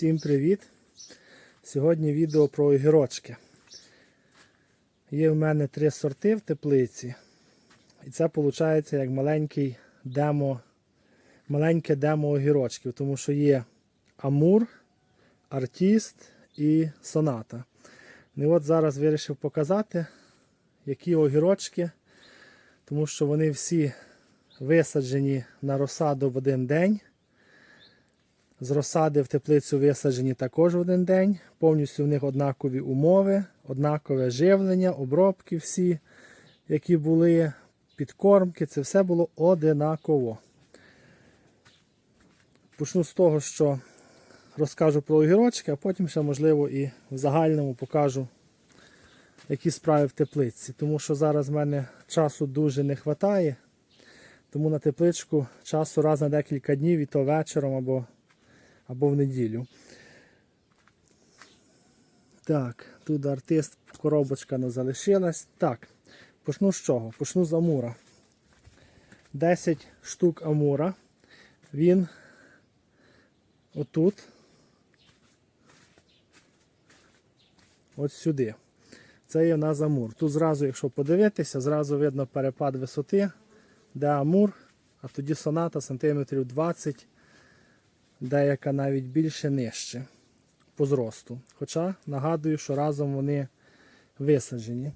Всім привіт! Сьогодні відео про огірочки. Є в мене три сорти в теплиці. І це виходить як маленький демо, маленьке демо огірочків, тому що є Амур, Артіст і Соната. І от зараз вирішив показати, які огірочки, тому що вони всі висаджені на розсаду в один день. З розсади в теплицю висаджені також в один день. Повністю в них однакові умови, однакове живлення, обробки всі, які були, підкормки, це все було одинаково. Почну з того, що розкажу про огірочки, а потім ще, можливо, і в загальному покажу, які справи в теплиці. Тому що зараз в мене часу дуже не вистачає. Тому на тепличку часу раз на декілька днів, і то вечором або або в неділю. Так, тут артист, коробочка не залишилась. Так, почну з чого? Почну з амура. 10 штук амура. Він отут. От сюди. Це є в нас амур. Тут зразу, якщо подивитися, зразу видно перепад висоти, де амур, а тоді соната сантиметрів 20 деяка навіть більше нижче по зросту. Хоча нагадую, що разом вони висаджені.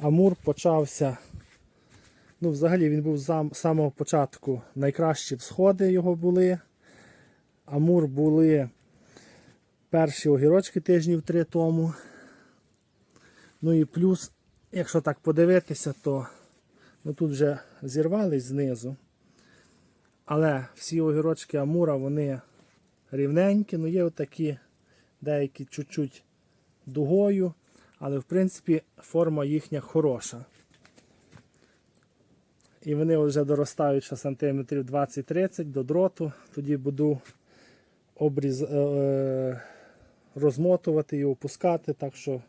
Амур почався. Ну, взагалі він був з самого початку найкращі всходи його були. Амур були перші огірочки тижнів три тому. Ну і плюс, якщо так подивитися, то ну, тут вже зірвались знизу. Але всі огірочки Амура, вони рівненькі, ну є отакі деякі чуть-чуть дугою, але в принципі форма їхня хороша. І вони вже доростають ще сантиметрів 20-30 до дроту, тоді буду обріз, е, е, розмотувати і опускати, так що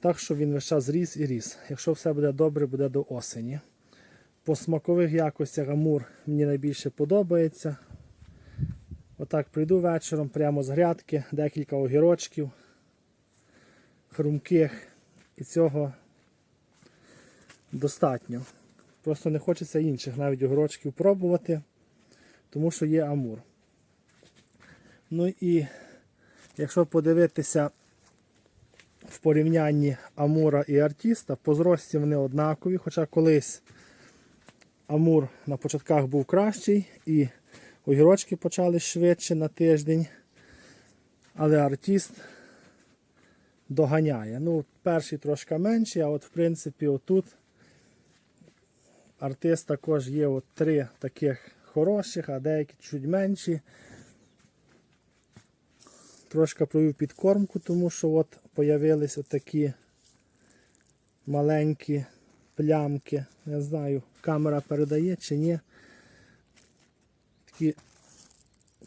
так що він весь час ріс і ріс. Якщо все буде добре, буде до осені. По смакових якостях амур мені найбільше подобається. Отак прийду вечором прямо з грядки, декілька огірочків, хрумких. І цього достатньо. Просто не хочеться інших навіть огірочків пробувати, тому що є амур. Ну і якщо подивитися в порівнянні амура і артіста, по зрості вони однакові, хоча колись. Амур на початках був кращий і огірочки почали швидше на тиждень. Але артист доганяє. Ну, перший трошки менший, а от в принципі отут артист також є от три таких хороших, а деякі чуть менші. Трошки провів підкормку, тому що от появились такі маленькі плямки. Не знаю, камера передає чи ні. Такі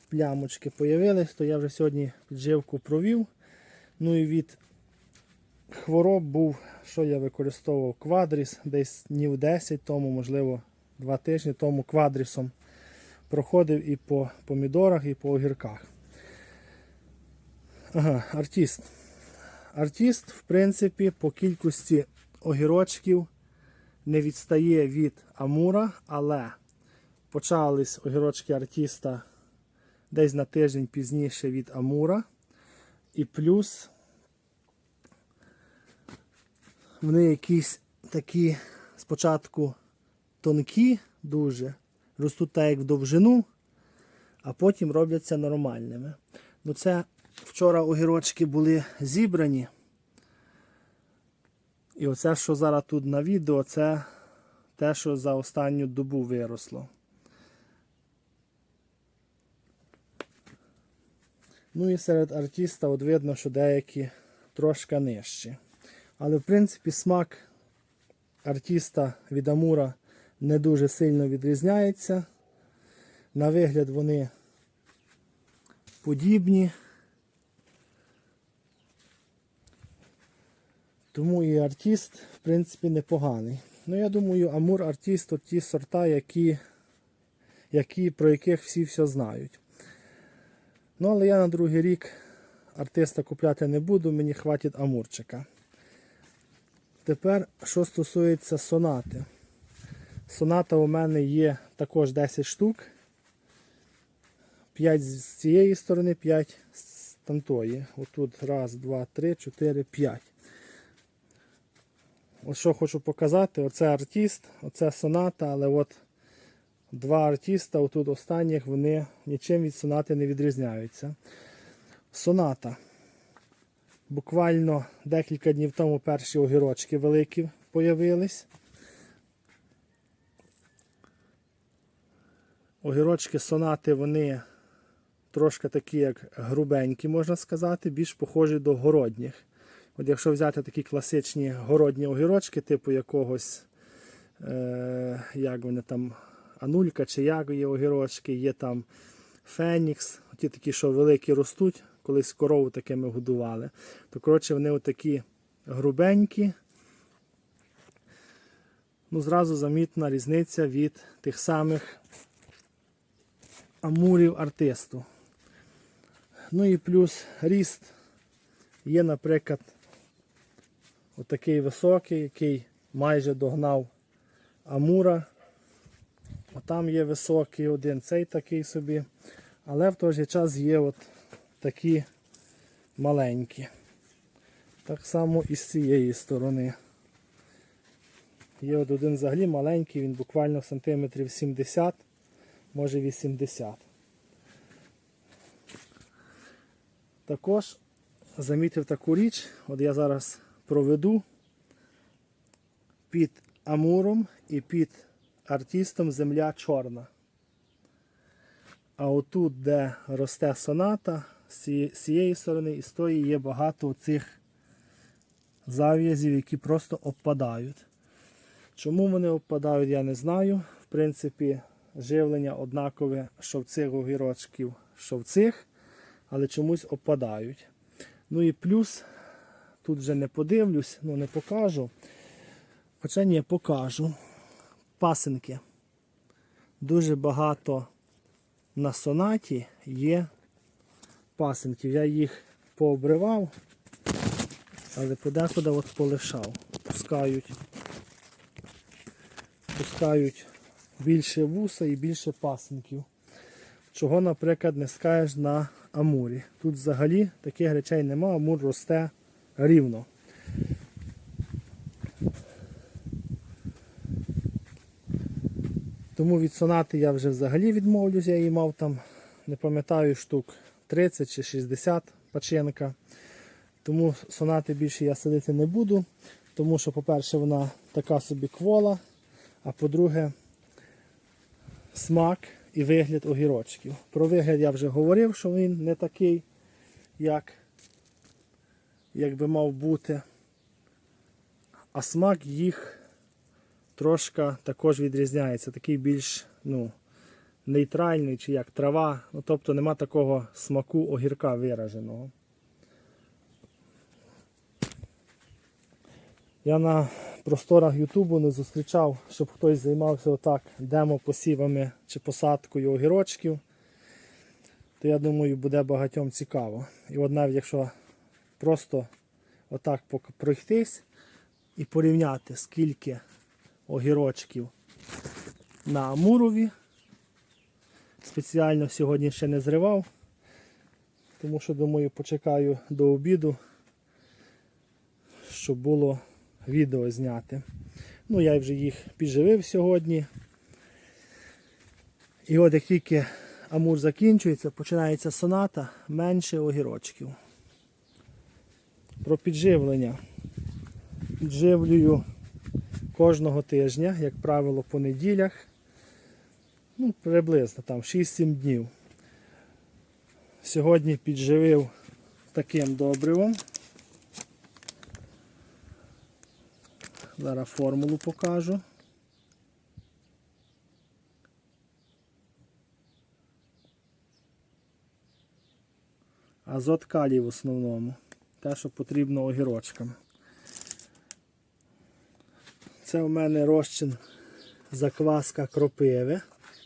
плямочки з'явились, то я вже сьогодні підживку провів. Ну і від хвороб був, що я використовував квадріс, десь днів 10 тому, можливо, 2 тижні тому квадрісом проходив і по помідорах, і по огірках. Ага, артист. Артист, в принципі, по кількості огірочків не відстає від Амура, але почались огірочки артиста десь на тиждень пізніше від Амура. І плюс вони якісь такі спочатку тонкі, дуже, ростуть так як в довжину, а потім робляться нормальними. Ну це вчора огірочки були зібрані. І оце, що зараз тут на відео, це те, що за останню добу виросло. Ну і серед артиста от видно, що деякі трошки нижчі. Але в принципі смак артиста від Амура не дуже сильно відрізняється. На вигляд вони подібні. Тому і артист, в принципі, непоганий. Ну, я думаю, Амур артист от ті сорта, які які, про яких всі все знають. Ну, але я на другий рік артиста купляти не буду, мені хватить амурчика. Тепер, що стосується сонати. Соната у мене є також 10 штук. 5 з цієї сторони, 5 з тамтої. Отут раз, два, три, чотири, п'ять. От що хочу показати, оце артист, оце соната, але от два артиста, отут останніх, вони нічим від сонати не відрізняються. Соната. Буквально декілька днів тому перші огірочки великі появились. Огірочки сонати, вони трошки такі, як грубенькі, можна сказати, більш похожі до городніх. От якщо взяти такі класичні городні огірочки, типу якогось, е, як вони там, анулька чи як є огірочки, є там фенікс, ті такі, що великі ростуть, колись корову такими годували. То коротше вони отакі грубенькі. Ну, зразу замітна різниця від тих самих амурів артисту. Ну і плюс ріст є, наприклад, отакий високий, який майже догнав амура. Отам є високий один, цей такий собі. Але в той же час є от такі маленькі. Так само і з цієї сторони. Є от один взагалі маленький, він буквально сантиметрів 70, може 80. Також замітив таку річ, от я зараз проведу під амуром і під артистом земля чорна. А отут, де росте соната, з цієї- сторони і з тої є багато цих зав'язів, які просто обпадають. Чому вони обпадають, я не знаю. В принципі, живлення однакове, що в цих огірочків, що в цих, але чомусь обпадають. Ну і плюс, тут вже не подивлюсь, ну не покажу. Хоча ні, покажу. Пасинки. Дуже багато на сонаті є пасинків. Я їх пообривав, але подекуди от полишав. Пускають, пускають більше вуса і більше пасинків. Чого, наприклад, не скажеш на амурі. Тут взагалі таких речей нема, амур росте рівно. Тому від сонати я вже взагалі відмовлюсь, я її мав там, не пам'ятаю, штук 30 чи 60 паченка. Тому сонати більше я садити не буду, тому що, по-перше, вона така собі квола, а по-друге, смак і вигляд огірочків. Про вигляд я вже говорив, що він не такий, як, як би мав бути. А смак їх трошки також відрізняється. Такий більш ну, нейтральний чи як трава. Ну, тобто нема такого смаку огірка вираженого. Я на просторах Ютубу не зустрічав, щоб хтось займався отак демо-посівами чи посадкою огірочків. То я думаю, буде багатьом цікаво. І от навіть якщо просто отак пройтись і порівняти, скільки огірочків на Амурові. Спеціально сьогодні ще не зривав, тому що думаю, почекаю до обіду, щоб було відео зняти. Ну, я вже їх підживив сьогодні. І от як тільки амур закінчується, починається соната, менше огірочків. Про підживлення. Підживлюю кожного тижня, як правило, по неділях. Ну, приблизно там 6-7 днів. Сьогодні підживив таким добривом. Зараз формулу покажу. Азот калій в основному. Те, що потрібно огірочкам. Це у мене розчин закваска кропиви.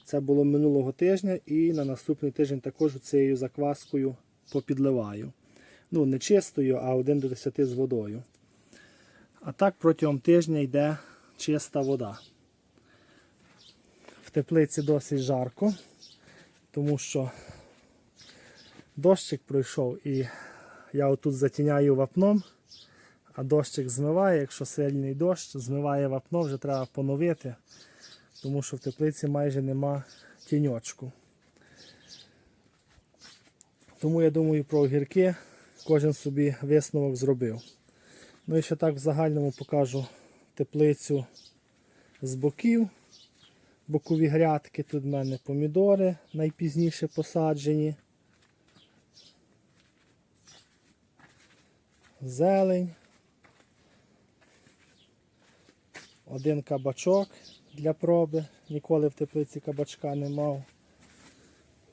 Це було минулого тижня і на наступний тиждень також цією закваскою попідливаю. Ну, не чистою, а 1 до 10 з водою. А так протягом тижня йде чиста вода. В теплиці досить жарко, тому що дощик пройшов і я отут затіняю вапном, а дощик змиває, якщо сильний дощ, змиває вапно, вже треба поновити, тому що в теплиці майже нема тіньочку. Тому я думаю про огірки кожен собі висновок зробив. Ну і ще так в загальному покажу теплицю з боків. Бокові грядки. Тут в мене помідори найпізніше посаджені. Зелень. Один кабачок для проби. Ніколи в теплиці кабачка не мав.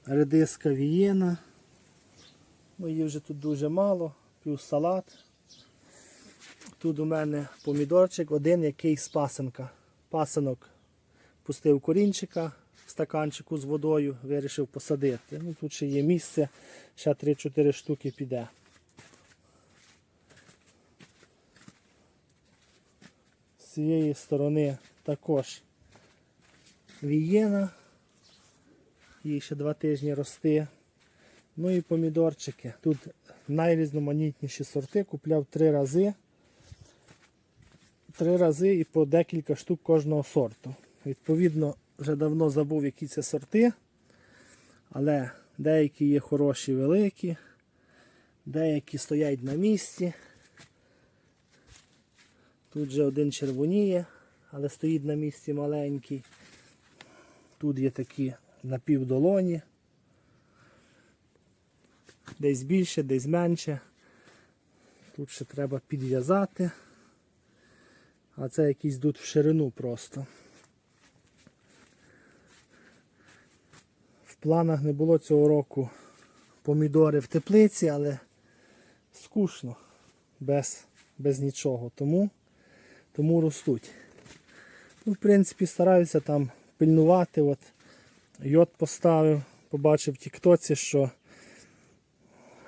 Редиска вієна. Ну, її вже тут дуже мало, плюс салат. Тут у мене помідорчик, один який з пасенка. Пасенок пустив корінчика в стаканчику з водою, вирішив посадити. Ну, тут ще є місце, ще 3-4 штуки піде. Цієї сторони також вієна. Їй ще два тижні рости. Ну і помідорчики. Тут найрізноманітніші сорти. Купляв три рази. Три рази і по декілька штук кожного сорту. Відповідно, вже давно забув, які це сорти. Але деякі є хороші, великі, деякі стоять на місці. Тут вже один червоніє, але стоїть на місці маленький. Тут є такі напівдолоні. Десь більше, десь менше. Тут ще треба підв'язати. А це якийсь йдуть в ширину просто. В планах не було цього року помідори в теплиці, але скучно, без, без нічого. Тому, тому ростуть. Ну, в принципі, стараюся там пильнувати. От йод поставив, побачив в Тіктоці, що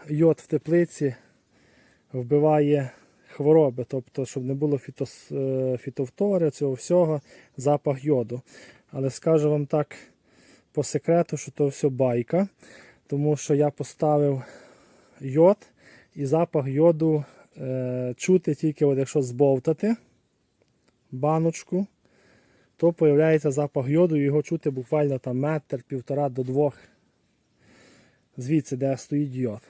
йод в теплиці вбиває хвороби, тобто, щоб не було фітос, е, фітовтори, цього всього, запах йоду. Але скажу вам так по секрету, що то все байка, тому що я поставив йод і запах йоду е, чути тільки, от якщо збовтати баночку, то з'являється запах йоду, і його чути буквально там метр, півтора до двох звідси, де стоїть йод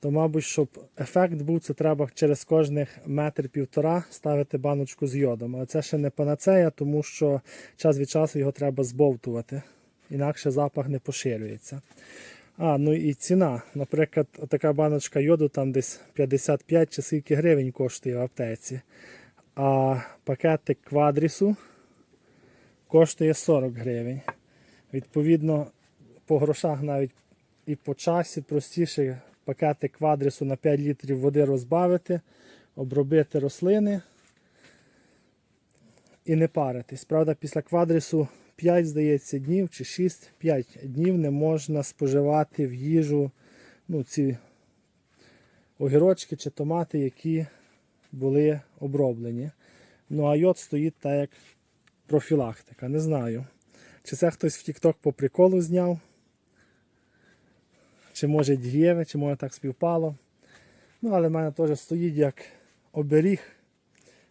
то, мабуть, щоб ефект був, це треба через кожних метр-півтора ставити баночку з йодом. Але це ще не панацея, тому що час від часу його треба збовтувати. Інакше запах не поширюється. А, ну і ціна. Наприклад, така баночка йоду там десь 55 чи скільки гривень коштує в аптеці. А пакетик квадрісу коштує 40 гривень. Відповідно, по грошах навіть і по часі простіше пакети квадрису на 5 літрів води розбавити, обробити рослини і не паритись. Правда, після квадрису 5, здається, днів чи 6-5 днів не можна споживати в їжу ну, ці огірочки чи томати, які були оброблені. Ну, а йод стоїть так як профілактика. Не знаю. Чи це хтось в TikTok по приколу зняв, чи може дієве, чи може так співпало. Ну, але в мене теж стоїть як оберіг,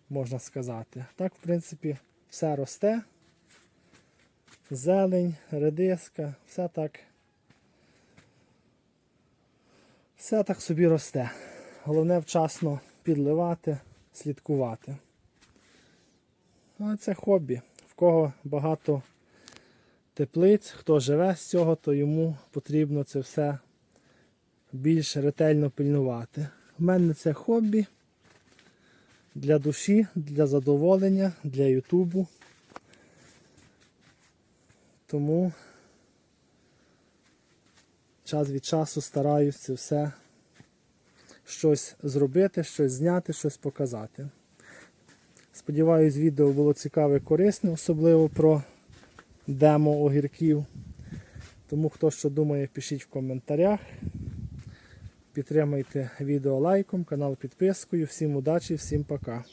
можна сказати. Так, в принципі, все росте. Зелень, редиска, все так. Все так собі росте. Головне вчасно підливати, слідкувати. Ну, а це хобі. В кого багато теплиць, хто живе з цього, то йому потрібно це все більш ретельно пильнувати. У мене це хобі для душі, для задоволення, для Ютубу. Тому час від часу стараюся це все щось зробити, щось зняти, щось показати. Сподіваюсь, відео було цікаве і корисне, особливо про демо огірків. Тому хто що думає, пишіть в коментарях. Підтримайте відео лайком, канал підпискою. Всім удачі, всім пока.